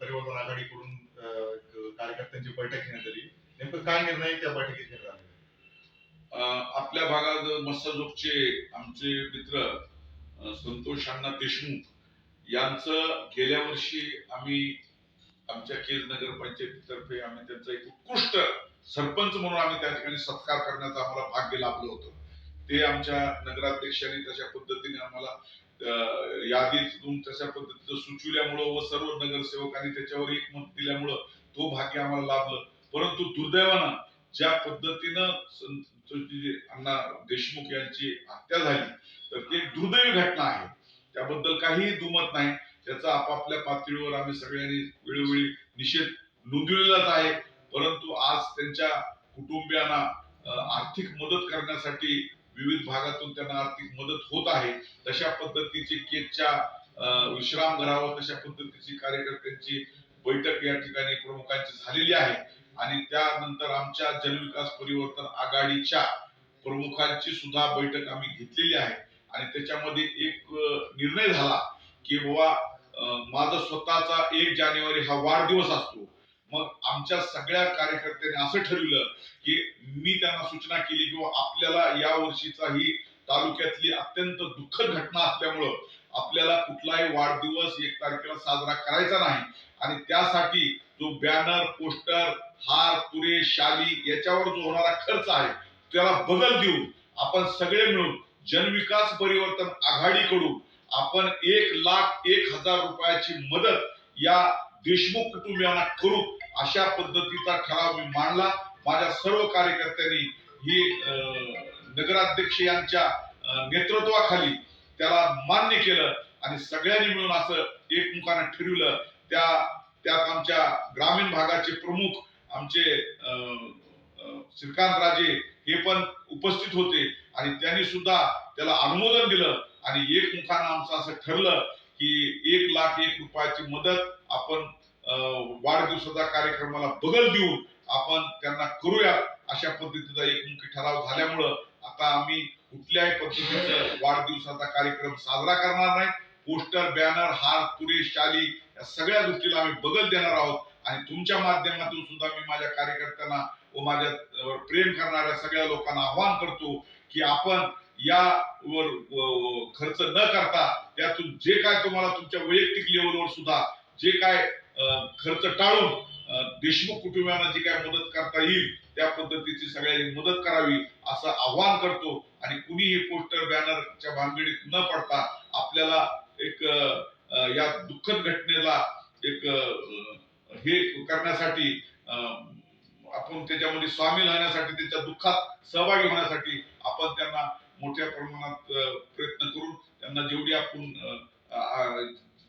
परिवर्तन आघाडीकडून कार्यकर्त्यांची बैठक घेण्यात आली. नेमकं काय निर्णय त्या बैठकीत घेण्यात आले? अं, आपल्या भागात मस्साजोगचे आमचे मित्र संतोष अण्णा देशमुख यांचं गेल्या वर्षी आम्ही आमच्या केज नगरपंचायतीतर्फे आम्ही त्यांचा एक उत्कृष्ट सरपंच म्हणून आम्ही त्या ठिकाणी सत्कार करण्याचं आम्हाला भाग्य लाभलं होतं. ते आमच्या नगराध्यक्षांनी तशा पद्धतीने आम्हाला यादीतून तशा पद्धतीचं सुचविल्यामुळं व सर्व नगरसेवकांनी त्याच्यावर एक मत दिल्यामुळं तो भाग्य आम्हाला लाभलं. परंतु दुर्दैवानं ज्या पद्धतीनं अण्णा देशमुख यांची हत्या झाली तर ती एक दुर्दैवी घटना आहे. त्याबद्दल काहीही दुमत नाही. त्याचा आपापल्या पातळीवर आम्ही सगळ्यांनी वेळोवेळी निषेध नोंदविलेलाच आहे. परंतु आज त्यांच्या कुटुंबियांना आर्थिक मदत करण्यासाठी विविध भागातून त्यांना आर्थिक मदत होत आहे तशा पद्धतीची केकच्या विश्राम घरावर तशा पद्धतीची कार्यकर्त्यांची बैठक या ठिकाणी प्रमुखांची झालेली आहे. आणि त्यानंतर आमच्या जनविकास परिवर्तन आघाडीच्या प्रमुखांची सुद्धा बैठक आम्ही घेतलेली आहे. आणि त्याच्यामध्ये एक निर्णय झाला की बाबा माझा स्वतःचा एक जानेवारी हा वाढदिवस असतो. मग आमच्या सगळ्या कार्यकर्त्यांनी असं ठरवलं की मी त्यांना सूचना केली की आपल्याला या वर्षीचा ही तालुक्यातली अत्यंत दुःखद घटना असल्यामुळं आपल्याला कुठलाही वाढदिवस एक तारखेला साजरा करायचा नाही. आणि त्यासाठी जो बॅनर पोस्टर हार तुरे शाली याच्यावर जो होणारा खर्च आहे त्याला बदल देऊन आपण सगळे मिळून जनविकास परिवर्तन आघाडीकडून आपण एक लाख एक हजार रुपयाची मदत या देशमुख कुटुंबियांना करू अशा पद्धतीचा ठराव मी मांडला. माझ्या सर्व कार्यकर्त्यांनी ही अं, नगराध्यक्ष यांच्या नेतृत्वाखाली त्याला मान्य केलं आणि सगळ्यांनी मिळून असं एकमुखानं ठरवलं. त्या त्यात आमच्या ग्रामीण भागाचे प्रमुख आमचे अं, श्रीकांत राजे हे पण उपस्थित होते आणि त्यांनी सुद्धा त्याला अनुमोदन दिलं आणि एकमुखानं आमचं असं ठरलं की एक लाख एक रुपयाची मदत आपण वाढदिवसाचा कार्यक्रमाला बदल देऊन आपण त्यांना करूया अशा पद्धतीचा एकमुखी ठराव झाल्यामुळं आता आम्ही कुठल्याही पद्धतीचा वाढदिवसाचा कार्यक्रम साजरा करणार नाही. पोस्टर बॅनर हार तुरे शाली या सगळ्या गोष्टीला आम्ही बदल देणार आहोत. आणि तुमच्या माध्यमातून सुद्धा मी माझ्या कार्यकर्त्यांना व माझ्या प्रेम करणाऱ्या सगळ्या लोकांना आवाहन करतो की आपण यावर खर्च न करता त्यातून जे काय तुम्हाला तुमच्या वैयक्तिक लेवलवर सुद्धा जे काय खर्च टाळून देशमुख कुटुंबियांना जी काय मदत करता येईल त्या पद्धतीची सगळ्यांनी मदत करावी असं आवाहन करतो. आणि कुणीही पोस्टर बॅनरच्या भानगडीत न पडता आपल्याला एक या दुःखद घटनेला एक हे करण्यासाठी अं, आपण त्याच्यामध्ये सामील होण्यासाठी त्याच्या दुःखात सहभागी होण्यासाठी आपण त्यांना मोठ्या प्रमाणात प्रयत्न करून त्यांना जेवढी आपण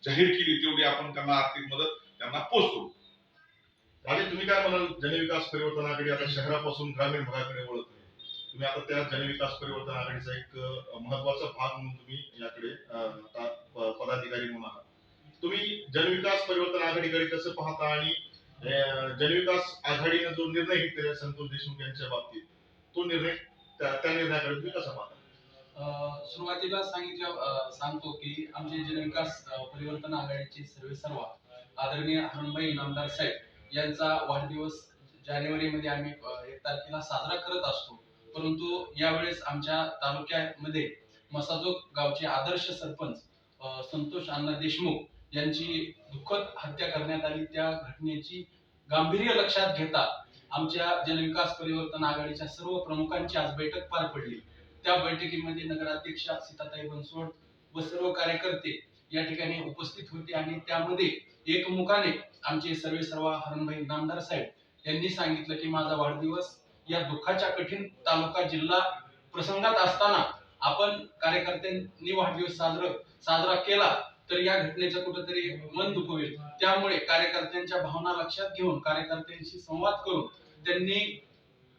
जाहीर केली तेवढी आपण त्यांना आर्थिक मदत त्यांना पोहोचतो आणि तुम्ही काय म्हणाल? जनविकास परिवर्तन आघाडी आता शहरापासून ग्रामीण भागाकडे वळत आहे. तुम्ही आता त्या जनविकास परिवर्तन आघाडीचा एक महत्त्वाचा भाग म्हणून तुम्ही याकडे आता पदाधिकारी म्हणून आहात. तुम्ही जनविकास परिवर्तन आघाडीकडे कसं पाहता? आणि जनविकास आघाडीने जो निर्णय घेतलेला संतोष देशमुख यांच्या बाबतीत तो निर्णय त्या त्या निर्णयाकडे तुम्ही कसा पाहता? सुरुवातीला सांगितलं सांगतो की आमचे जनविकास परिवर्तन आघाडीचे सर्वे सर्व आदरणीय हनुभाई इनामदार साहेब यांचा वाढदिवस जानेवारीमध्ये आम्ही एक तारखेला साजरा करत असतो. परंतु यावेळेस आमच्या तालुक्यामध्ये मसाजोग गावचे आदर्श सरपंच संतोष अण्णा देशमुख यांची दुःखद हत्या करण्यात आली. त्या घटनेची गांभीर्य लक्षात घेता आमच्या जनविकास परिवर्तन आघाडीच्या सर्व प्रमुखांची आज बैठक पार पडली. त्या बैठकीमध्ये नगराध्यक्षा सीताताई बनसोड व सर्व कार्यकर्ते या ठिकाणी उपस्थित होते आणि त्यामध्ये एकमुखाने आमचे सर्वे सर्व हरणभाई नामदार साहेब यांनी सांगितलं की माझा वाढदिवस या दुःखाच्या कठीण तालुका जिल्हा प्रसंगात असताना आपण कार्यकर्त्यांनी वाढदिवस साजरा साजरा केला तर या घटनेचं कुठंतरी मन दुखवेल. त्यामुळे कार्यकर्त्यांच्या भावना लक्षात घेऊन कार्यकर्त्यांशी संवाद करून त्यांनी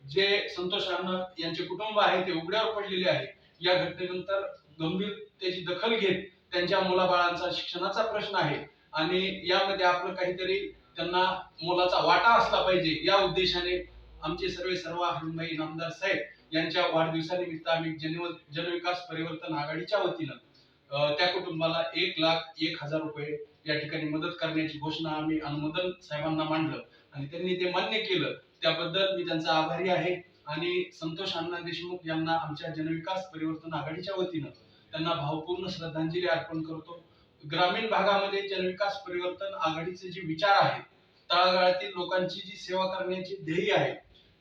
जे संतोष रामनाथ यांचे कुटुंब आहे ते उघड्यावर पडलेले आहे या घटनेनंतर गंभीर त्याची दखल घेत त्यांच्या मुलाबाळांचा शिक्षणाचा प्रश्न आहे. आणि यामध्ये आपलं काहीतरी त्यांना मोलाचा वाटा असला पाहिजे या उद्देशाने आमचे सर्वे सर्व हरुणभाई नामदार साहेब यांच्या वाढदिवसानिमित्त आम्ही जनव जनविकास परिवर्तन आघाडीच्या वतीनं त्या कुटुंबाला एक लाख एक हजार रुपये या ठिकाणी मदत करण्याची घोषणा आम्ही अनुमोदन साहेबांना मांडलं. आणि त्यांनी ते मान्य केलं त्याबद्दल मी त्यांचा आभारी आहे. आणि संतोष अण्णा देशमुख यांना आमच्या जनविकास परिवर्तन आघाडीच्या वतीनं त्यांना भावपूर्ण श्रद्धांजली अर्पण करतो. ग्रामीण भागामध्ये जनविकास परिवर्तन आघाडीचे जे विचार आहेत तळागाळातील लोकांची जी सेवा करण्याची ध्येय आहे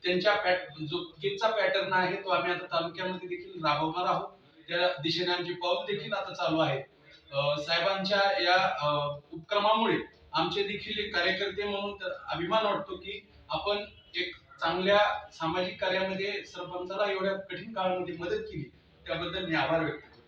त्यांच्या पॅट जो केकचा पॅटर्न आहे तो आम्ही आता तालुक्यामध्ये देखील राबवणार आहोत. त्या दिशेने आमची पाऊल देखील आता चालू आहे. साहेबांच्या या उपक्रमामुळे आमचे देखील एक कार्यकर्ते म्हणून तर अभिमान वाटतो की आपण एक चांगल्या सामाजिक कार्यामध्ये सरपंचाला एवढ्या कठीण काळामध्ये मदत केली. त्याबद्दल मी आभार व्यक्त करतो.